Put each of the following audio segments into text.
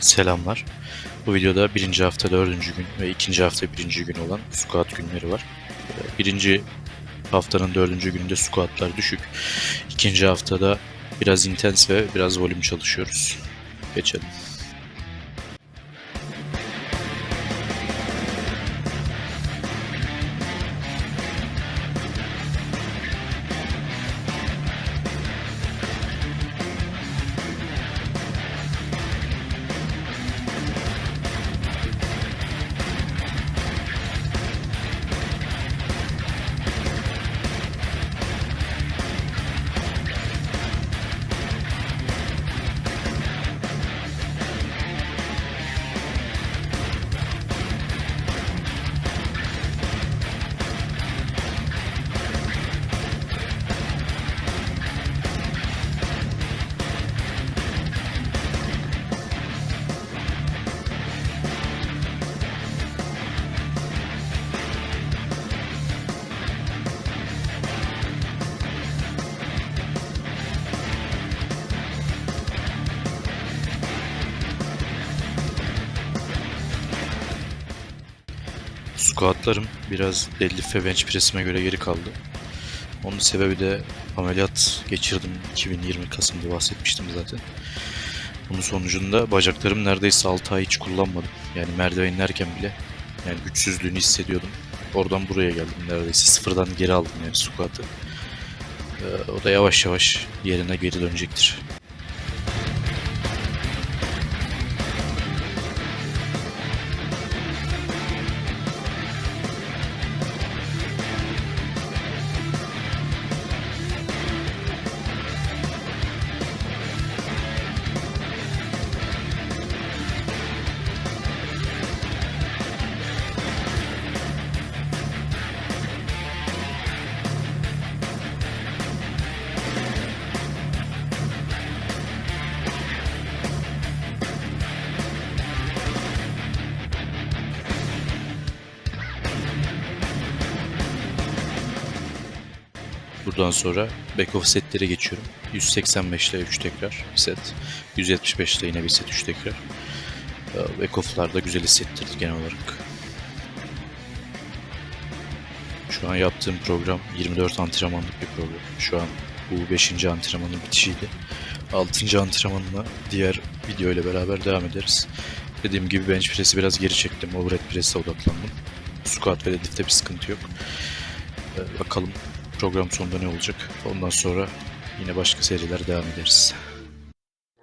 Selamlar. Bu videoda birinci hafta dördüncü gün ve ikinci hafta birinci gün olan squat günleri var. Ee, Birinci haftanın dördüncü gününde squatlar düşük. İkinci haftada biraz intens ve biraz volüm çalışıyoruz. Geçelim. Squatlarım biraz deadlift ve bench press'ime göre geri kaldı. Onun sebebi de ameliyat geçirdim 2020 Kasım'da bahsetmiştim zaten. Bunun sonucunda bacaklarım neredeyse 6 ay hiç kullanmadım. Yani merdiven inerken bile yani güçsüzlüğünü hissediyordum. Oradan buraya geldim neredeyse sıfırdan geri aldım yani squat'ı. Ee, o da yavaş yavaş yerine geri dönecektir. Buradan sonra back off setlere geçiyorum. 185 ile 3 tekrar bir set. 175 ile yine bir set 3 tekrar. Ee, Back off'lar da güzel hissettirdi genel olarak. Şu an yaptığım program 24 antrenmanlık bir program. Şu an bu 5. antrenmanın bitişiydi. 6. antrenmanla diğer video ile beraber devam ederiz. Dediğim gibi bench press'i biraz geri çektim. Overhead press'e odaklandım. Squat ve deadlift'te bir sıkıntı yok. Ee, bakalım program sonunda ne olacak. Ondan sonra yine başka seriler devam ederiz.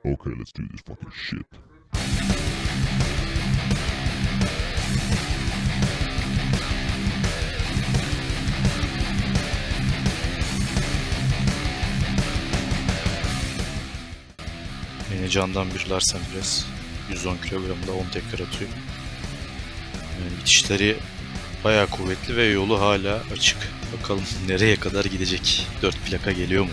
Okay, let's do this fucking shit. Yine candan bir Larsen biraz 110 kilogramda 10 tekrar atıyor. Yani itişleri bayağı kuvvetli ve yolu hala açık. Bakalım nereye kadar gidecek? 4 plaka geliyor mu?